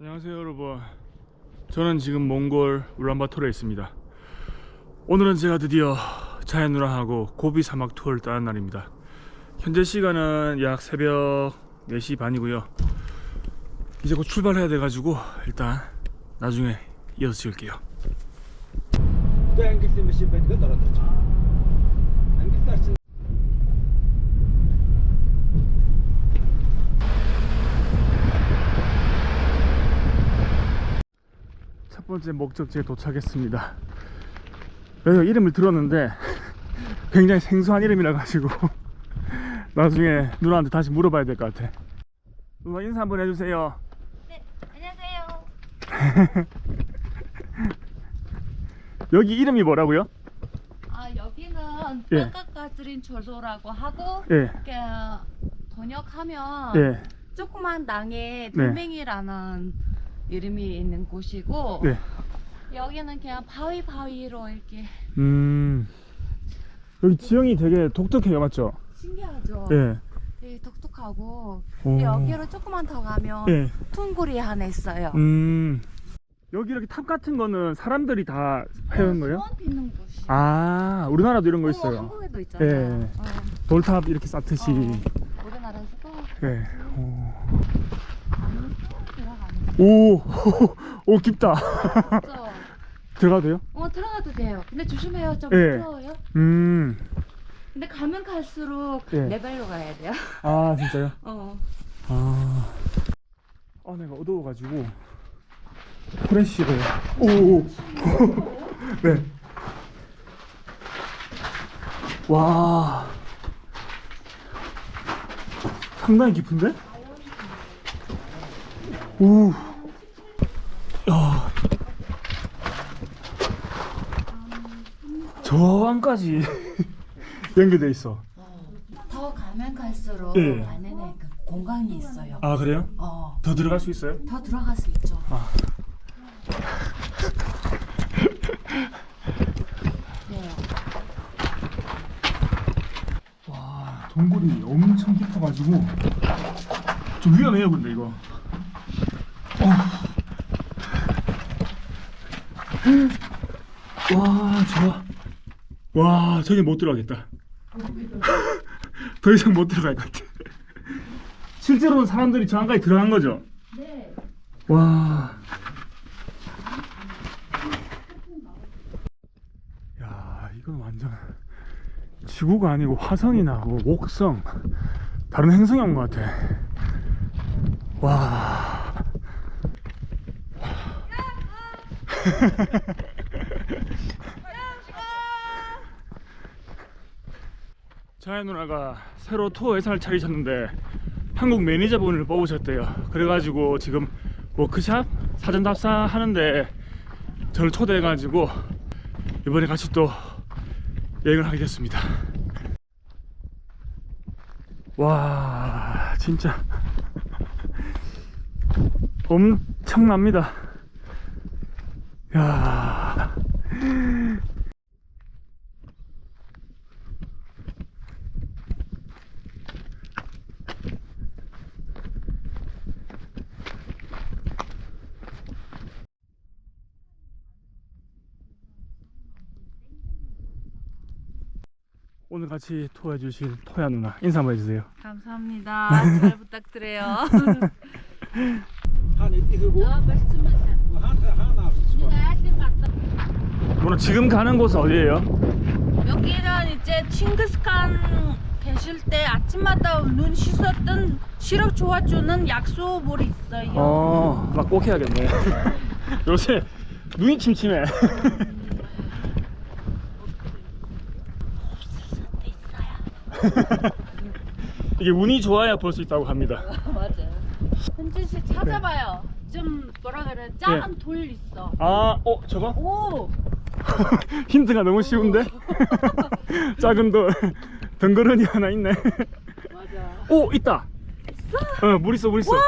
안녕하세요 여러분. 저는 지금 몽골 울란바토르에 있습니다. 오늘은 제가 드디어 자연 누나하고 고비 사막 투어를 떠난 날입니다. 현재 시간은 약 새벽 4시 반이고요. 이제 곧 출발해야 돼가지고 일단 나중에 이어서 찍을게요 첫 번째 목적지에 도착했습니다. 여기가 이름을 들었는데 굉장히 생소한 이름이라 가지고 나중에 누나한테 다시 물어봐야 될 것 같아. 누나 인사 한번 해주세요. 네, 안녕하세요. 여기 이름이 뭐라고요? 아 여기는 예. 뼈가까스린 저소라고 하고 예, 이렇게 번역하면 예, 조그만 네. 땅에 돌멩이라는 이름이 있는 곳이고 네. 여기는 그냥 바위 바위로 이렇게 음, 여기 지형이 되게 독특해요, 맞죠? 신기하죠. 예. 되게 독특하고 오. 여기로 조금만 더 가면 예. 퉁굴이 하나 있어요. 음, 여기 이렇게 탑 같은 거는 사람들이 다 해놓은 거예요? 소원 빚는 곳이. 아, 우리나라도 이런 거 어, 있어요. 한국에도 있잖아요. 예. 어, 돌탑 이렇게 쌓듯이. 어, 우리나라에서도 예. 오. 오, 오 깊다. 들어가도 돼요? 어 들어가도 돼요. 근데 조심해요. 좀 예. 무서워요. 음, 근데 가면 갈수록 예. 레벨로 가야 돼요. 아 진짜요? 어. 아, 아 내가 어두워가지고 프레쉬를 오, 오. 네. 와, 상당히 깊은데? 오, 야, 저 안까지 연결돼 있어. 더 가면 갈수록 예. 안에는 그 공간이 있어요. 아 그래요? 어. 더 들어갈 수 있어요? 더 들어갈 수 있죠. 아. 네. 와 동굴이 엄청 깊어가지고 좀 위험해요 근데 이거 어. 와 좋아 와 저기 못 들어가겠다 더 이상 못 들어갈 것 같아 실제로는 사람들이 저 안까지 들어간 거죠? 네. 와. 야, 이건 완전 지구가 아니고 화성이나 뭐 목성 다른 행성이 온 것 같아. 와. 자연 누나가 새로 투어 회사를 차리셨는데 한국 매니저분을 뽑으셨대요. 그래가지고 지금 워크샵 사전 답사 하는데 저를 초대해가지고 이번에 같이 또 여행을 하게 됐습니다. 와 진짜 엄청납니다. 야. 오늘 같이 투어해 주신 토야 누나 인사 한번 해주세요. 감사합니다. 잘 부탁드려요. Itti hyvä. 아, 누나 지금 가는 곳은 어디예요? 여기는 이제 칭기스칸 계실 때 아침마다 눈 씻었던 시력 좋아주는 약수물이 있어요. 어, 나 꼭 해야겠네. 요새 눈이 침침해. 이게 운이 좋아야 볼 수 있다고 합니다. 맞아요. 현진 씨 찾아봐요. 좀 뭐라 그래 작은 돌 있어. 아, 어, 저거? 오, 힌트가 너무 쉬운데? 작은 돌. 덩그러니 하나 있네. 맞아. 오, 있다. 어, 물 있어, 물 있어. 와,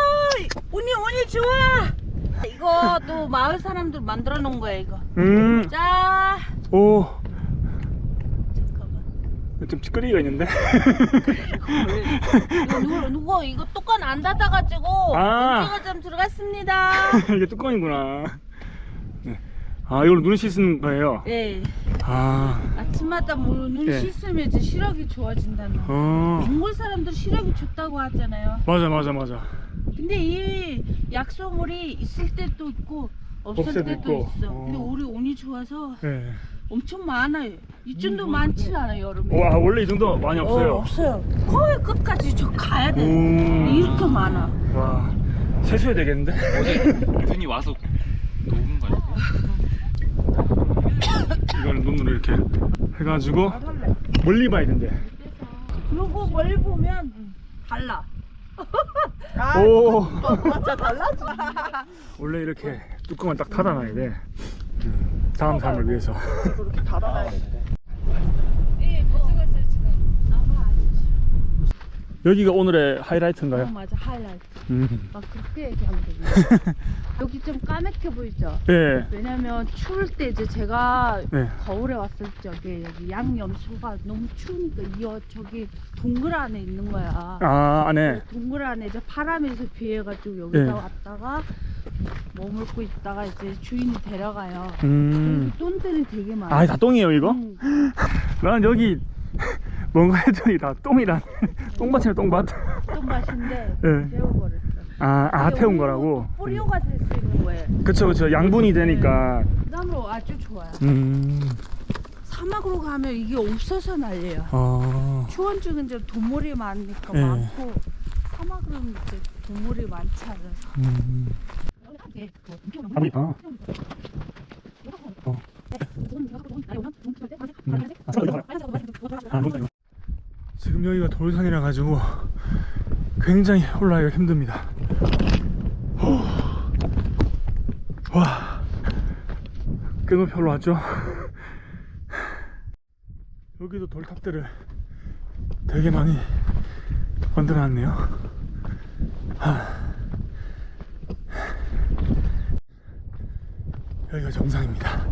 운이 운이 좋아. 이거 또 마을 사람들 만들어 놓은 거야 이거. 음, 자, 오. 좀 찌끄리기가 있는데. 이거 누구, 누구 이거 뚜껑 안 닫아가지고 아. 먼지가 좀 들어갔습니다. 이게 뚜껑이구나. 네. 아, 이걸로 눈 씻는 거예요? 네. 아, 아침마다 뭐눈 예. 씻으면 이제 시력이 좋아진다는. 어. 몽골 사람들 시력이 좋다고 하잖아요. 맞아, 맞아, 맞아. 근데 이 약소물이 있을 때도 있고 없을 없을 때도 때도 있고. 있어. 어. 근데 우리 운이 좋아서 네. 엄청 많아요. 이 정도 많지 않아요 여름에. 와, 원래 이 정도 많이 없어요. 어, 없어요. 거의 끝까지 저 가야 돼. 음. 이렇게 많아. 와, 세수해야 되겠는데? 눈이 와서 녹은 거 아니에요? 이걸 눈으로 이렇게 해가지고 멀리 봐야 된대. 그리고 멀리 보면 달라. 오. 맞아 달라져. 원래 이렇게 뚜껑을 딱 닫아놔야 돼. 음, 다음 사람을 위해서. 예, 아저씨. 여기가 오늘의 어, 하이라이트인가요? 맞아 하이라이트. 음. 아 그렇게 얘기하면 되네. 여기 좀 까맣게 보이죠? 예. 왜냐면 추울 때 이제 제가 네. 겨울에 왔을 적에 여기 양염소가 너무 추우니까 이 어- 저기 동굴 안에 있는 거야. 아, 안에. 동굴 안에 이제 바람에서 비해가지고 여기다 네. 왔다가 머물고 있다가 이제 주인이 데려가요. 음. 똥들이 되게 많아. 아, 다 똥이에요, 이거? 응. 난 여기 뭔가 했더니 다 똥이란. 똥밭이네, 똥밭. 똥밭인데 네. 데워버렸어. 아, 아, 근데 태운 거라고? 또 뿌리가 될 수 있는 거예요. 그쵸, 그쵸. 양분이 되니까. 그다음으로 아주 좋아요. 음. 사막으로 가면 이게 없어서 난리야. 아. 추원 쪽은 이제 동물이 많으니까 네. 많고 사막으로는 이제 동물이 많지 않아서. 음. 아버지, 아. 어. 지금 여기가 돌산이라 가지고 굉장히 올라가기가 힘듭니다. 후. 와, 꽤 높이 올라왔죠? 여기도 돌탑들을 되게 많이 만들어놨네요. 하. 여기가 정상입니다.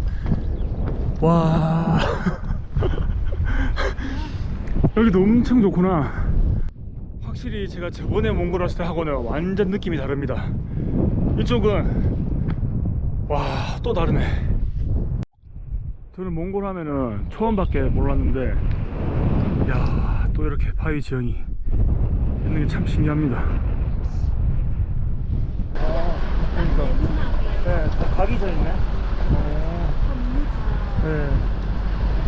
와. 여기도 엄청 좋구나. 확실히 제가 저번에 몽골 왔을 때 하고는 완전 느낌이 다릅니다. 이쪽은 와 또 다르네. 저는 몽골 하면은 초원밖에 몰랐는데 야 또 이렇게 바위 지형이 있는 게 참 신기합니다. 그러니까 네, 다 각이 져 있네. 네.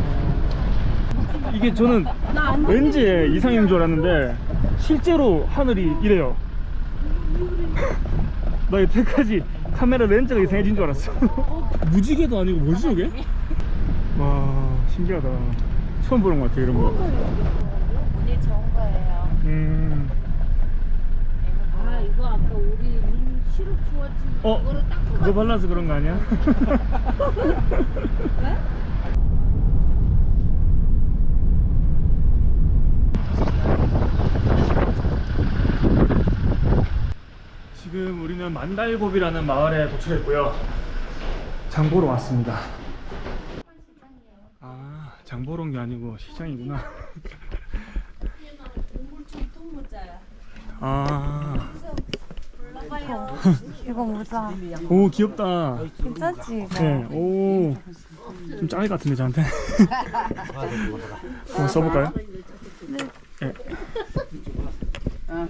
어. 이게 저는 왠지 이상인 줄 알았는데 실제로 하늘이 이래요. 나 여태까지 카메라 렌즈가 이상해진 줄 알았어. 무지개도 아니고 뭐지 저게? 와 신기하다. 처음 보는 것 같아 이런 거. 운이 좋은 거예요. 음. 아 이거 아까 우리 눈 시력 좋아진 어? 그거를 딱 그거 발라서 그런 거 아니야? 지금 우리는 만달곱이라는 마을에 도착했고요. 장 보러 왔습니다. 아, 장 보러 온 게 아니고 시장이구나. 동물 전통 모자야. 아, 가요. 이거 모자 오 귀엽다. 괜찮지 이거? 네, 오, 좀 짱이 같은데 저한테. 한번 써볼까요?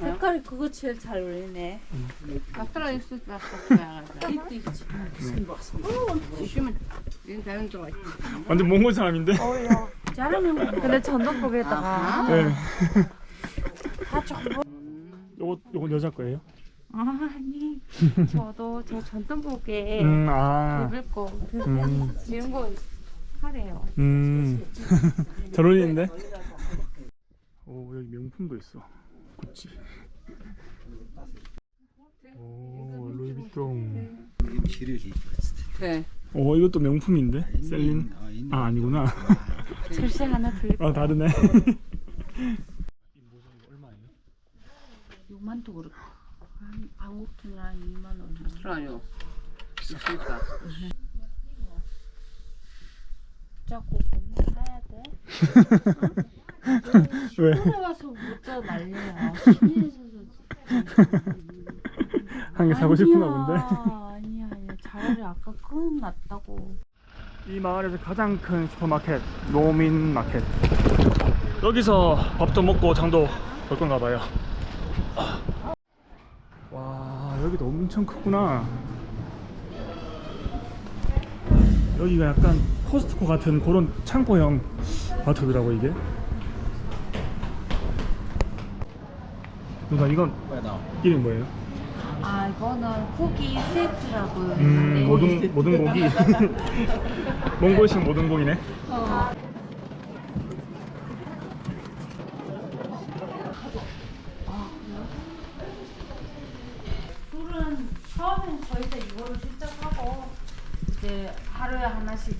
색깔이 그거 제일 잘 어울리네. 아까 있을 때. 이것도 있지. 완전 몽골 사람인데. 잘하면 근데 전동복에다가 네. 요거 요거 여자 거예요? 아니 저도 저 전동복에 음, 아, 입을 거 음, 이런 거 하래요. 음, 잘 어울리는데? 오 여기 명품도 있어. 구찌. 오 루이비통. 네. 오 이것도 명품인데? 셀린? 아 아니구나. 절세 하나 들고 아 다르네. 6만 도 그렇고 한 한국 돈으로 한 2만 원. 그러요. 있으니까. 자꾸 사야 돼. 돼? 왜? 와서 문자 난리야. 한 개 사고 싶은가 본데. 아니야 아니야 차라리 아까 낫다고. 이 마을에서 가장 큰 슈퍼마켓 노민 마켓 여기서 밥도 먹고 장도 볼 건가 봐요 와 여기도 엄청 크구나. 여기가 약간 코스트코 같은 그런 창고형 마트더라고 이게? 누나 이건? 이름 뭐예요? 아 이거는 고기 세트라고 음 모든 모든 고기. 몽골식 모든 고기네. 술은 처음엔 저희가 이거를 직접 하고 이제 하루에 하나씩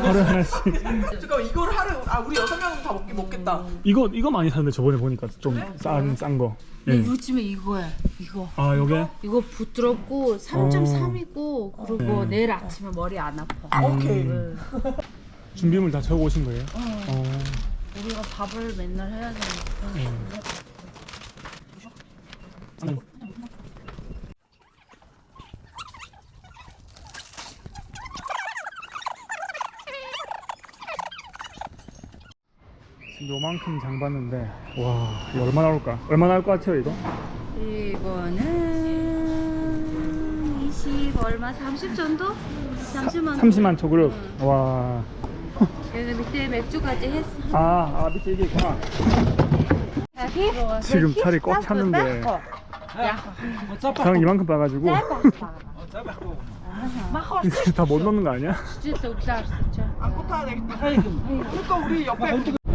하루 하나씩 잠깐 이걸 하루 아 우리 여섯 명은 다 먹기 먹겠다. 이거 이거 많이 사는데 저번에 보니까 좀 싼 싼 거. 예. 요즘에 이거야 이거 아 요게 이거 부드럽고 3.3이고 그리고 내일 아침에 머리 안 아파 오케이. 네. 준비물 다 적어 오신 거예요? 어. 우리가 밥을 맨날 해야 되니까 지금 요만큼 장 봤는데 와 이거 얼마 나올까? 얼마 나올 것 같아요 이거? 이거는 20 얼마 30 정도? 30만 30만 초그룹. 와. 여기 밑에 맥주까지 했어. 아, 아 밑에 이게 있구나. 지금 살이 꽉 찼는데 장 이만큼 빠가지고 다 못 넣는 거 아니야? 진짜 웃잘 진짜 되겠다. 그러니까 우리 옆에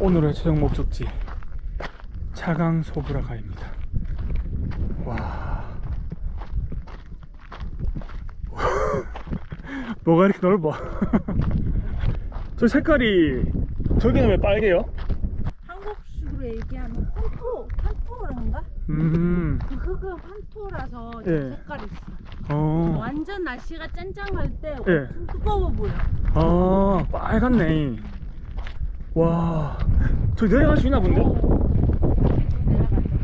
오늘의 최종 목적지 차강 소브라가입니다. 와. 뭐가 이렇게 넓어? 저 색깔이 저기는 왜 빨개요? 한국식으로 얘기하면 판토 판토란가? 음. 그 흙은 판토라서 예. 저 색깔이 있어 어. 완전 날씨가 쨍쨍할 때 예. 엄청 뜨거워 보여 아, 빨갛네. 와. 저 내려갈 수 있나 본데?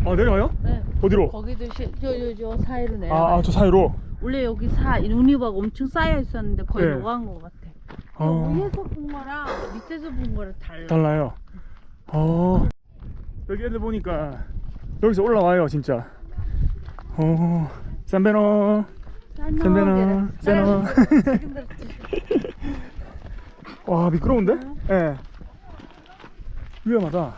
아, 내려가요? 네. 어디로? 거기도 시, 저, 저, 저 사이로 내려가 아, 아, 저 사이로. 원래 여기 사 눈이 막 엄청 쌓여 있었는데 거의 네. 녹아간 것 같아 어. 위에서 본 거랑 밑에서 본 거랑 달라 달라요. 어. 여기 애들 보니까 여기서 올라와요, 진짜. 어. 쌈베노. 쌈베노. 쌈베노. 와, 미끄러운데? 예. 위험하다.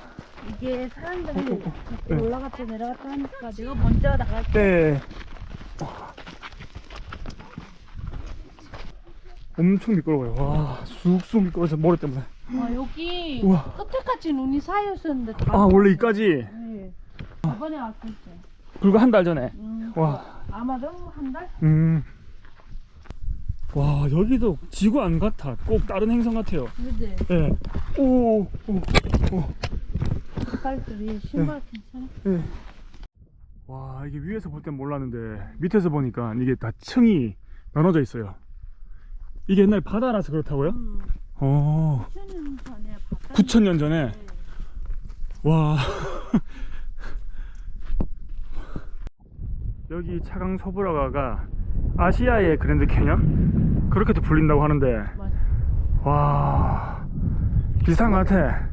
이게 사람들이 네. 올라갔다 내려갔다 하니까 내가 먼저 나갈게 네. 엄청 미끄러워요. 와, 쑥쑥 미끄러워서 모래 때문에. 아 여기 우와. 끝에까지 눈이 쌓여 있었는데 다 아, 원래 이까지? 네. 이번에 왔을 때 불과 한 달 전에. 음, 와. 아마도 한 달? 음. 와, 여기도 지구 안 같아. 꼭 다른 행성 같아요. 그지? 예. 오, 오, 오. 신발들이 신발 괜찮아? 예. 와, 이게 위에서 볼 땐 몰랐는데 밑에서 보니까 이게 다 층이 나눠져 있어요. 이게 옛날 바다라서 그렇다고요? 음, 어. 9년 전에 바다 9천년 전에. 와. 여기 차강 소브라가가 아시아의 그랜드 캐년? 그렇게도 불린다고 하는데 맞아. 와 비슷한 것 같아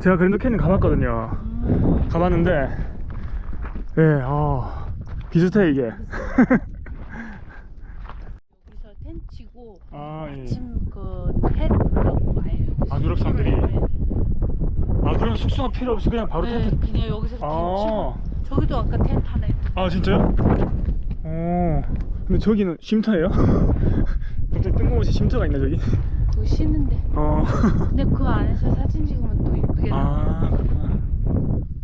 제가 그랜드 캐년 가봤거든요 음, 가봤는데 예, 아 비슷해 이게 여기서 텐 치고 아, 예. 아침 그해 보려고 와요 여기서. 아, 유럽 사람들이? 아 그럼 숙소가 필요 없이 그냥 바로 네, 텐트 그냥 여기서 텐 치고 아, 저기도 아까 텐트 하나 있고 아 진짜요? 어 근데 저기는 쉼터예요? 갑자기 뜬금없이 쉼터가 있네 저기 그거 쉬는데 어. 근데 그 안에서 사진 찍으면 또 이쁘게 나와 아 그렇구나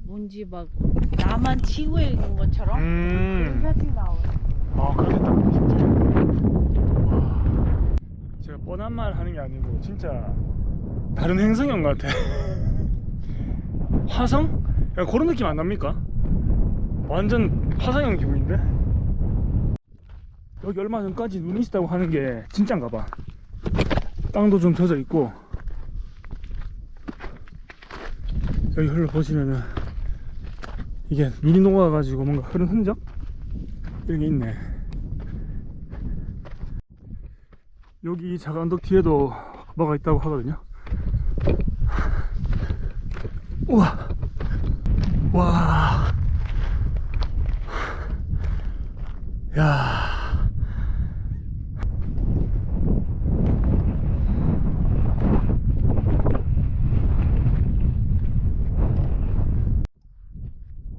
뭔지 막 나만 지구에 있는 것처럼 그런 음. 사진 나와요 아 그렇겠다 와 제가 뻔한 말 하는 게 아니고 진짜 다른 것 같아 화성? 약간 그런 느낌 안 납니까? 완전 화성형 기분인데? 여기 얼마 전까지 눈이 있다고 하는 게 진짠가 봐. 땅도 좀 젖어 있고 여기 흘러 보시면은 이게 눈이 녹아가지고 뭔가 흐른 흔적 이런 게 있네. 여기 언덕 뒤에도 뭐가 있다고 하거든요. 우와, 와, 야.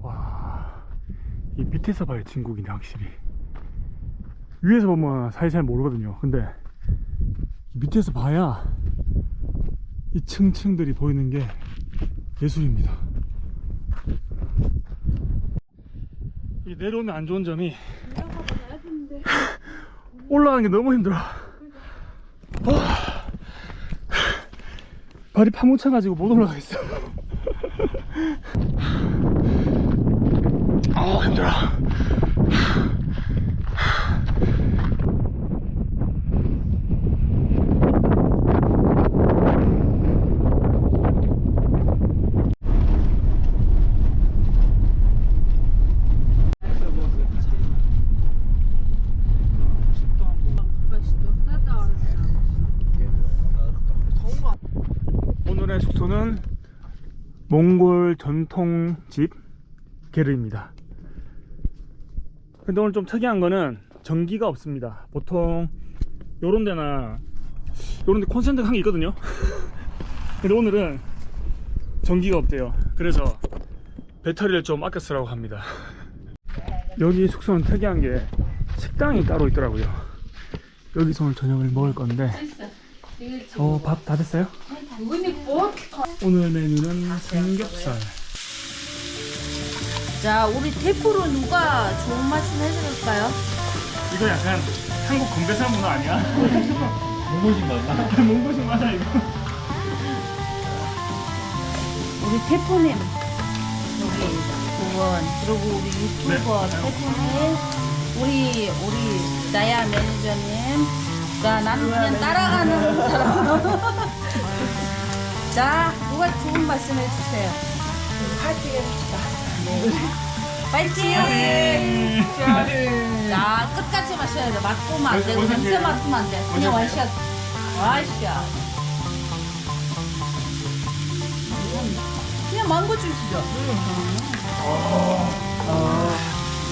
와, 이 밑에서 봐야 진국이네 확실히. 위에서 보면 사실 잘 모르거든요. 근데 밑에서 봐야 이 층층들이 보이는 게 예술입니다. 이 내려오면 안 좋은 점이 올라가는 게 너무 힘들어. 와, 발이 파묻혀가지고 못 올라가겠어. 아 힘들어. 오늘의 숙소는 몽골 전통집 게르입니다. 근데 오늘 좀 특이한 거는 전기가 없습니다. 보통 요런 데나 요런 데 콘센트가 한개 있거든요. 근데 오늘은 전기가 없대요. 그래서 배터리를 좀 아껴 쓰라고 합니다. 여기 숙소는 특이한 게 식당이 따로 있더라고요. 여기서 오늘 저녁을 먹을 건데 어, 밥 다 됐어요? 오늘 메뉴는 삼겹살. 자, 우리 대표로 누가 좋은 말씀 해줄까요? 이거 약간 한국 건배사 문화 아니야? 몽골식 맞나? 몽고식 맞아 이거. 우리 대표님. 여기 두분 그리고 우리 유튜버 대표님. 우리 우리 나야 매니저님. 자 나는 그냥 따라가는 사람. 자 누가 좋은 말씀 해주세요? 파이팅 해봅시다 파이팅! 자 끝까지 마셔야 돼. 맡으면 안 되고 냄새 맡으면 안 돼. 그냥 와이샷. 와이샷. 그냥 망고 주시죠.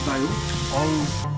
나요? 어우.